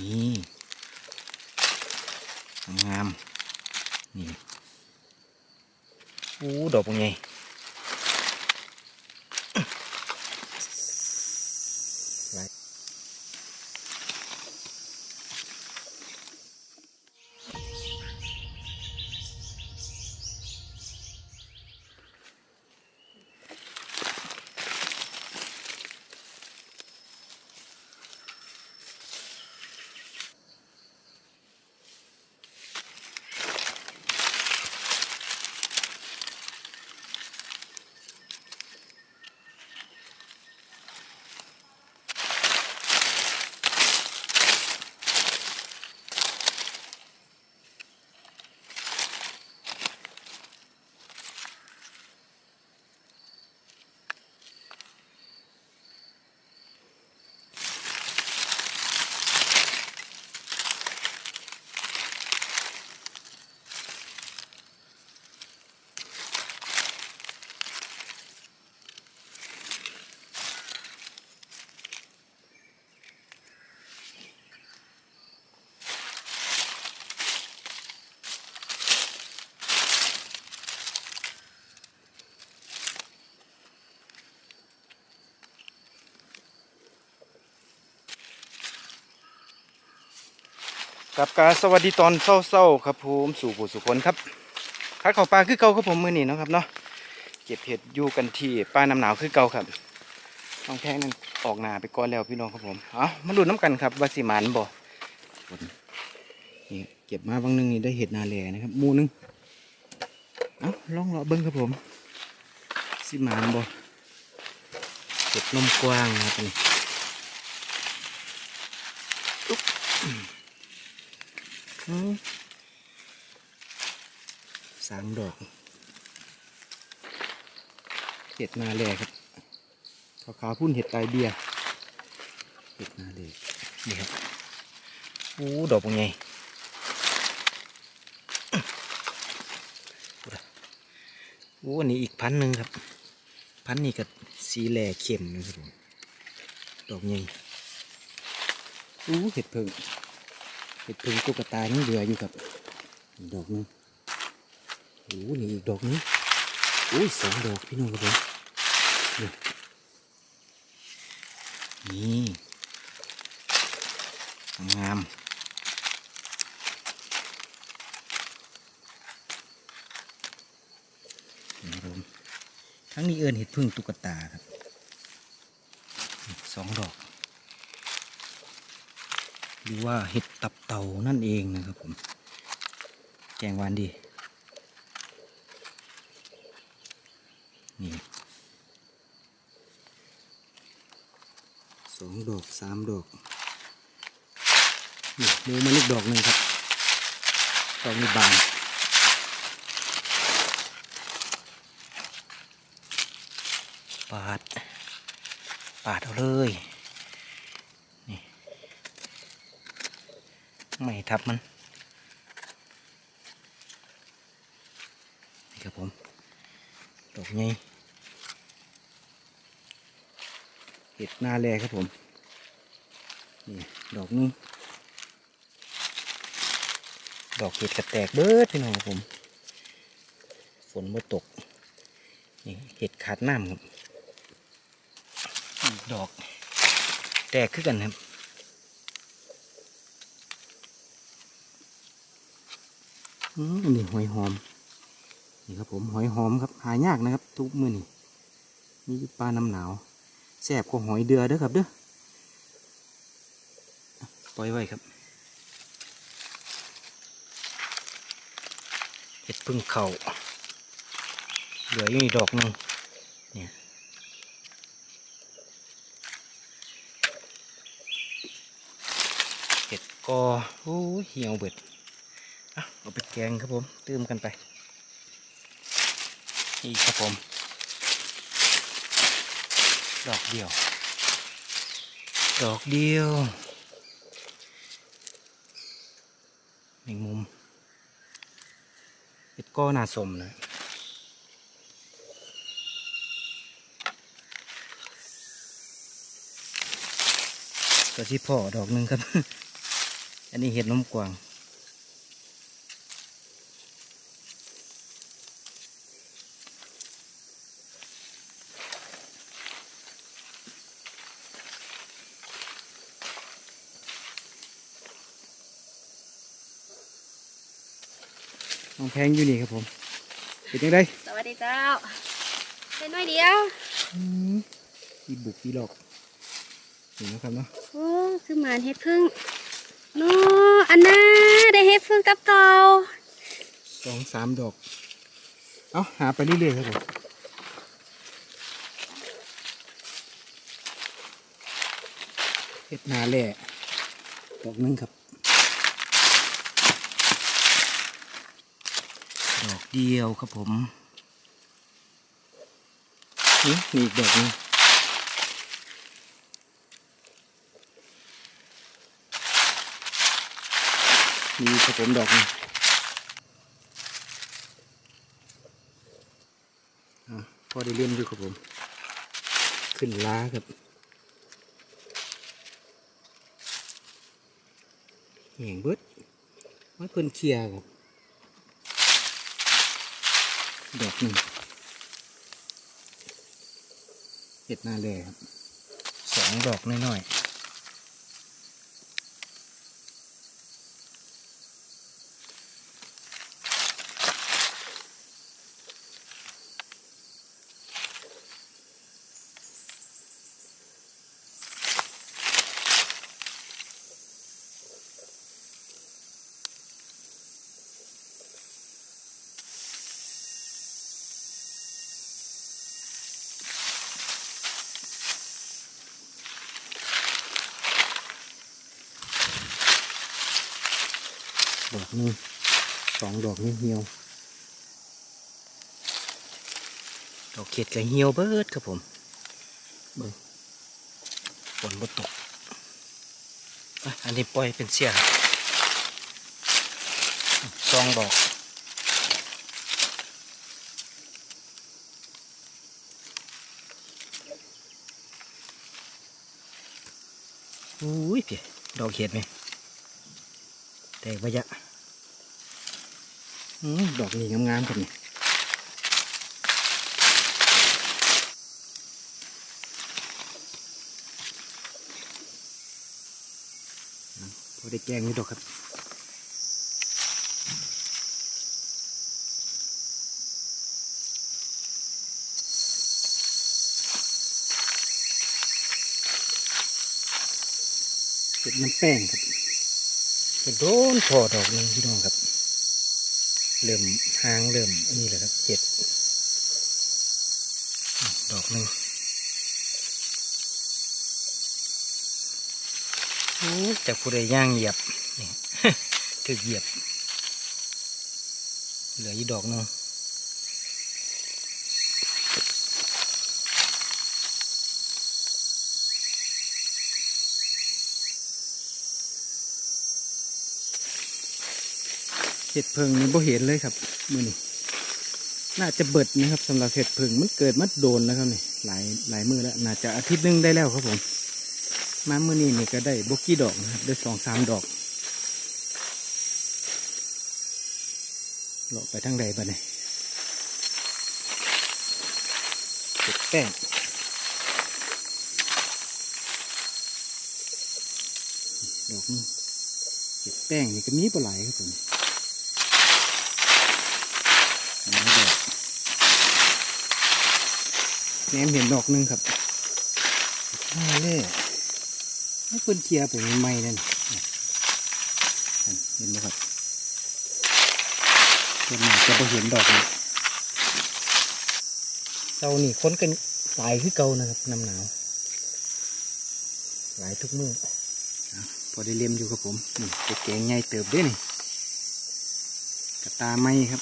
นี่งามนี่อู้ดอกเป็นไงไว้ กับการสวัสดีตอนเศร้าๆครับผมสู่ผู้สุคนครับคัดเข้าปลาคือเก่าครับผมมือนี่นะครับเนาะเก็บเห็ดอยู่กันที่ป้าน้ำหนาวคือเก่าครับน้องแพงนั่นออกหนาไปก่อนแล้วพี่น้องครับผมเอามาดูน้ำกันครับว่าสิมันบ่นี่เก็บมาบางนึงนี่ได้เห็ดนาแหลนะครับมูนึงเอาลองเลาะเบิ้งครับผมสิมันบ่เก็บนมกว้างนะครับนี่ สามดอกเห็ดนาแลครับขาวขาวพุ่นเห็ดตายเบียเห็ดนาแลนี่ครับโอ้ดอกเป็นไงโอ้อันนี้อีกพันหนึ่งครับ พันนี้กับสีแหล่เข้มนะครับผมดอกใหญ่โอ้เห็ดเพิ่ง เห็ดพึ่งตุ๊กตายังเหลืออยู่ครับอีกดอกนึงโอ้นี่อีกดอกนี้โอ้ยสองดอกพี่น้องครับผมนี่นี่งามรับผมทั้งนี้เอินเห็ดพึ่งตุ๊กตาครับสองดอก หรือว่าเห็ดตับเต่านั่นเองนะครับผม แกงหวานดี นี่สองดอกสามดอก นี่มูมันอีกดอกหนึ่งครับดอกนี้บานปาด ปาดเอาเลย ไม่ทับมัน นี่ครับผมดอกใหญ่เห็ดหน้าแลครับผม นี่ ดอกนึงดอกเห็ดกระแตกเบิดพี่น้องครับผม ฝนมาตก นี่เห็ดขาดน้ำครับดอก แตกขึ้นกันครับ อืมอั นนี้หอยหอม นี่ครับผมหอยหอมครับหายากนะครับ ทุกมือนี่นี่ปลาน้ำหนาวแซ่บกว่าหอยเดือเด้อครับเด้อปล่อยไว้ครับเห็ดพึ่งเข่าเหลืออยู่อีกดอกหนึ่งเนี่ยเห็ดกอโอ้เหี่ยวเบิด แกงครับผมเติมกันไปนี่ครับผม ดอกเดียว ดอกเดียวหนึ่งมุมเห็ดก็น่าสมนะก็ที่พ่อดอกหนึ่งครับ อันนี้เห็ดนมกวาง แพงอยู่นี่ครับผมเป็นยังไงสวัสดีเจ้าเป็นน้อยเดียวมีบุกมีหลอกเห็นนะครับเนาะโอ้คือหมานเฮ็ดพึ่งโนอันน่าได้เฮ็ดพึ่งกับเก่าสองสามดอก เอาหาไปเรื่อยๆครับผมเห็ดนาแหล่ดอกหนึงครับ ดอกเดียวครับผมนี่มีอีกดอกนึงมีครับผมดอกนึงอะพอได้เล่นอยู่ครับผม ขึ้นล้าครับแห่งเบิดไว้เพิ่นเคลียร์ครับ ดอกหนึ่งเห็ดหน้าแล่ครับสองดอกน้อยๆ ดอกหนึงสองดอกนี่เหี่ยว ดอกเข็ดกับเหี่ยวเบิดครับผมเบิ่งฝนบ่ตกอะอันนี้ปล่อยเป็นเสียครับสองดอกอุ้ยเพี่ดอกเห็ดไหม แตกไปยะอืมดอกนี้งามๆครับนี่พอได้แกงนี่ดอกครับเห็ดน้ำแป้งครับ โดนพอดอกหนึงพี่น้องครับ เริ่มหางเริ่มอันนี้แหละครับเห็ดดอกหนึ่งจากผู้ใดย่างเหยียบถึกเหยียบ เหลืออีกดอกหนึง เห็ดเพิงนี่บ่เห็นเลยครับมือนี่น่าจะเบิดนะครับสำหรับเห็ดเพิงมันเกิดมัดโดนแล้วครับนี่หลายหลายมือแล้วน่าจะอาทิตย์หนึงได้แล้วครับผมมามือนี้นี่ก็ได้บกี้ดอกนะครับได้สองสามดอกเลาะไปทางใดบ้านี่เก็บแป้งดอกนึงเก็บแป้งนี่ก็มีปลาไหลายครับผม แหนมเห็นดอกหนึงครับมาเลยให้เพิ่นเคลียร์ไปใหม่นั่นนี่นั่นเห็นไหมครับเพิ่นมาจะไปเห็นดอกนี้เจ้านี่คนกันหลายคือเก่านะครับน้ำหนาว หลายทุกมืออะพอได้เลี้ยมอยู่ครับผมนี่ไปแกงใหญ่เติบด้วยนี่ กระตาไม้ครับ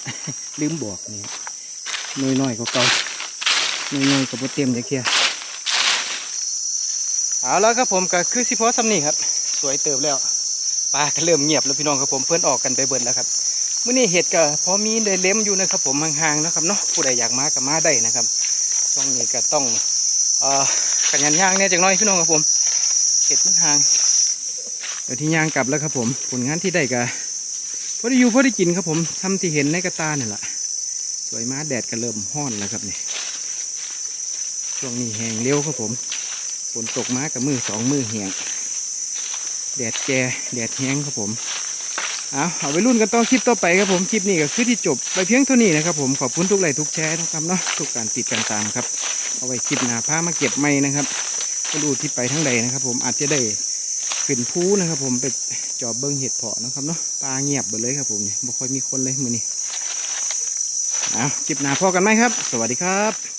ลืมบอกนี่น้อยๆก็เก่าน้อยๆก็บ่เต็มจะเคลียร์เอาแล้วครับผมก็คือสิพอสำนี่ครับ สวยเติบแล้วปลาก็เริ่มเงียบแล้วพี่น้องครับผมเพื่อนออกกันไปเบิดแล้วครับมื้อนี้เห็ดก็พอมีได้เล็มอยู่นะครับ ผมห่างๆนะครับเนาะผู้ใดอยากมาก็มาได้นะครับช่วงนี้ก็ต้องเอ่อกันยันย่างเนี่ยจังน้อยพี่น้องครับผมเห็ดมันห่างไปก็ที่ย่างกลับแล้วครับผมผลงานที่ได้ก็ พอได้อยู่พอได้กินครับผมทำที่เห็นในกระตาเนี่ยแหละสวยมากแดดก็เริ่มห้อนแล้วครับนี่ช่วงนี้แห้งเร็วครับผมฝนตกมากับมือสองมือแห้งแดดแก่แดดแห้งครับผมเอาเอาไปรุ่นกันต่อคลิปต่อไปครับผมคลิปนี้ก็คือที่จบไปเพียงเท่านี้นะครับผมขอบคุณทุกไลค์ทุกแชร์นะครับเนาะทุกการติดการตามครับเอาไว้คลิปหน้าพามาเก็บไม้นะครับก็ดูที่ไปทั้งใดนะครับผมอาจจะได้ ขึ้นภูนะครับ ผมไปจอบเบิ้งเห็ดเพาะนะครับเนาะปลาเงียบหมดเลยครับผมเนี่ยบ่ค่อยมีคนเลยมือนี้เอาวจิบหนาพอกันไหมครับ สวัสดีครับ